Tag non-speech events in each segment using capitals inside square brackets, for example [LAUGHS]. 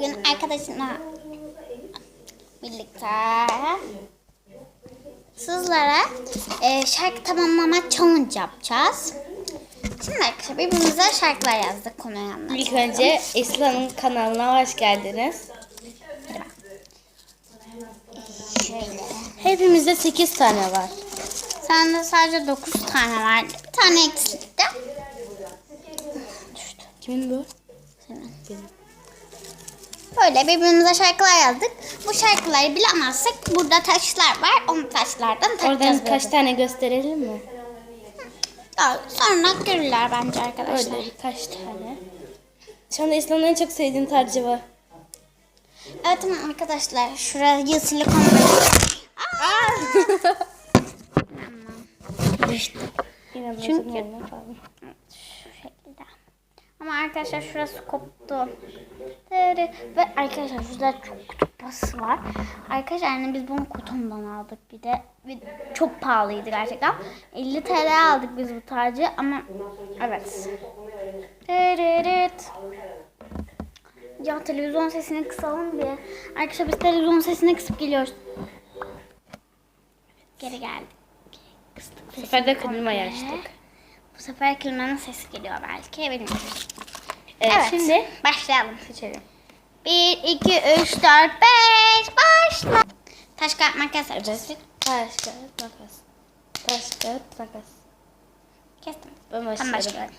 Bugün arkadaşımla birlikte sizlere e, şarkı tamamlama challenge yapacağız. Şimdi arkadaşlar birbirimize şarkılar yazdık konuya anlatacağız. İlk önce İslam'ın kanalına hoş geldiniz. Şöyle. Hepimizde 8 tane var. Sende sadece 9 tane vardı. Bir tane eksikti. Kimin bu? Senin. Benim. Böyle birbirimize şarkılar yazdık. Bu şarkıları bilemezsek burada taşlar var. O taşlardan takacağız. Oradan kaç böyle. tane gösterelim mi? Sonra görürler bence arkadaşlar. Öyle birkaç tane. Şu anda İslam'ın en çok sevdiğin tarzı var. Evet tamam arkadaşlar. Şuraya silikon var. [LAUGHS] İnanılmaz Çünkü- Ama arkadaşlar şurası koptu. Ve arkadaşlar şurada çok kutup bası var. Arkadaşlar yani biz bunu kutumdan aldık bir de. Bir, çok pahalıydı gerçekten. 50 TL aldık biz bu tacı ama evet. Tırırıt. Ya televizyon sesini kısalım bir. Arkadaşlar biz televizyon sesini kısıp geliyoruz. Geri geldik. Kıstık Bu sefer de klima açtık. Bu sefer klimanın sesi geliyor belki bilmiyorum. Evet, Evet. şimdi başlayalım. seçelim. 1, 2, 3, 4, 5 başla. Taş kağıt makas yapacağız. Taş, kağıt, makas. Taş, kağıt, makas. Kestim. Ben Ben başlıyorum. başlıyorum.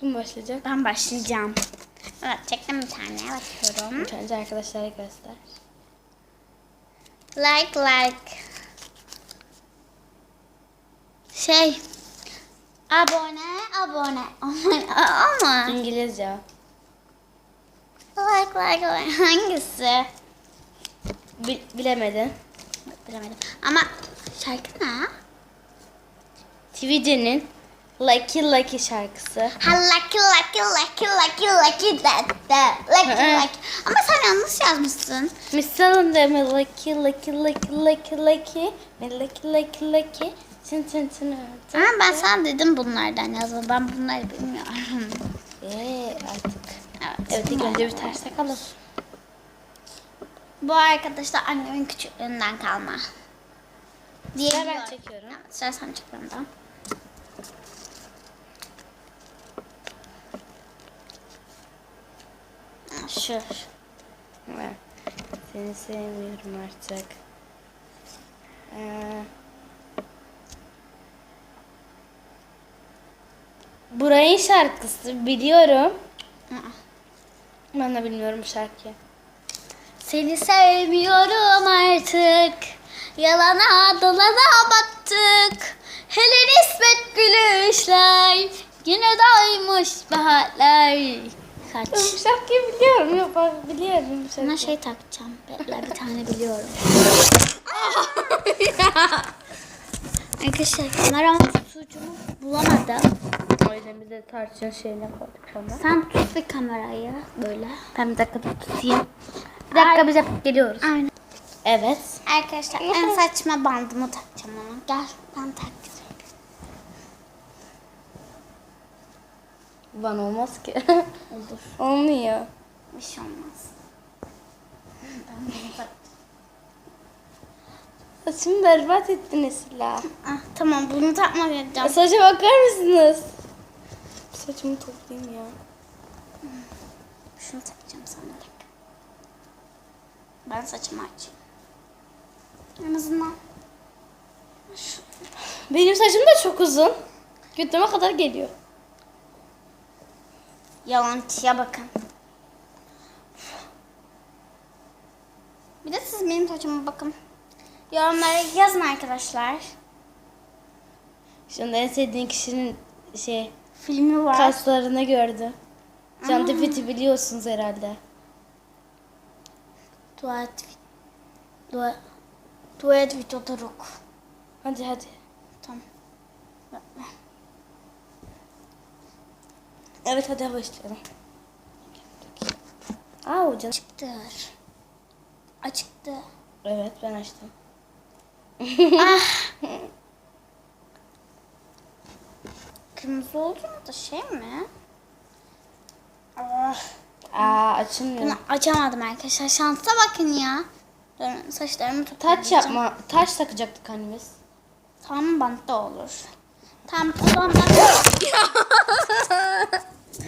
Kim başlayacak? Ben başlayacağım. Evet çektim bir tane bakıyorum. İlk önce arkadaşlara göster. Like like. Şey. Abone abone. Ama. İngilizce. Like like like. Hangisi? Bil- bilemedin. Bilemedim. Ama şarkı ne? TV'nin Lucky Lucky şarkısı. Ha lucky lucky lucky lucky lucky that that lucky lucky. Ama sen yanlış yazmışsın. Misalın da mı Lucky Lucky Lucky Lucky Lucky Lucky Lucky Lucky Tın tın tın. Ama ben sana dedim bunlardan yazma. Ben bunları bilmiyorum. Eee [LAUGHS] artık. Evet. Evet ilk önce bir ters takalım. Bu arkadaşlar annemin küçüklüğünden kalma. Diye ben çekiyorum. Evet, sen çekiyorum da. Ha, Şu. Seni sevmiyorum artık. Ee, Burayın şarkısı biliyorum. Ben de bilmiyorum şarkıyı. Seni sevmiyorum artık. Yalana dolana battık. Hele nispet gülüşler. Yine daymış baharlar. Kaç. Bu şarkıyı biliyorum. Yok ben biliyorum bu Sana şey takacağım. Bekle bir tane biliyorum. [LAUGHS] Arkadaşlar kamera tutucumu bulamadım. O yüzden biz de tarçın şeyine koyduk sonra. Sen tut bir kamerayı böyle. Ben bir dakika tutayım. Bir dakika biz yapıp geliyoruz. Aynen. Evet. Arkadaşlar en saçma bandımı takacağım ona. Gel ben takacağım. Bana olmaz ki. [LAUGHS] Olur. Olmuyor. Bir şey olmaz. Ben bunu Saçımı berbat ettin Esila. Ah, tamam bunu takmak edeceğim. Saça bakar mısınız? Saçımı toplayayım ya. Şunu takacağım sana. bir dakika. Ben saçımı açayım. En azından. Şu, Benim saçım da çok uzun. Götüme kadar geliyor. Yalancıya bakın. Bir de siz benim saçıma bakın. Yorumlara yazın arkadaşlar. Şimdi en sevdiğin kişinin şey Filmi var. kaslarını gördü. Can Tepeti biliyorsunuz herhalde. Dua et. Dua, dua et videoda yok. Hadi hadi. Tamam. Evet hadi başlayalım. Aa hocam. Açıktır. Açıktı. Evet ben açtım. ah. [LAUGHS] Kırmızı oldu mu da şey mi? Ah. Aa açılmıyor. Bunu açamadım arkadaşlar. Şansa bakın ya. Durun saçlarımı Taç yapma. Taç takacaktık hani biz. Tam bantta olur. Tam o zaman ben...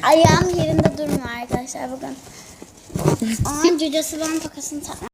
[LAUGHS] Ayağım yerinde durmuyor arkadaşlar bakın. Onun [LAUGHS] cücesi bana takasını takma.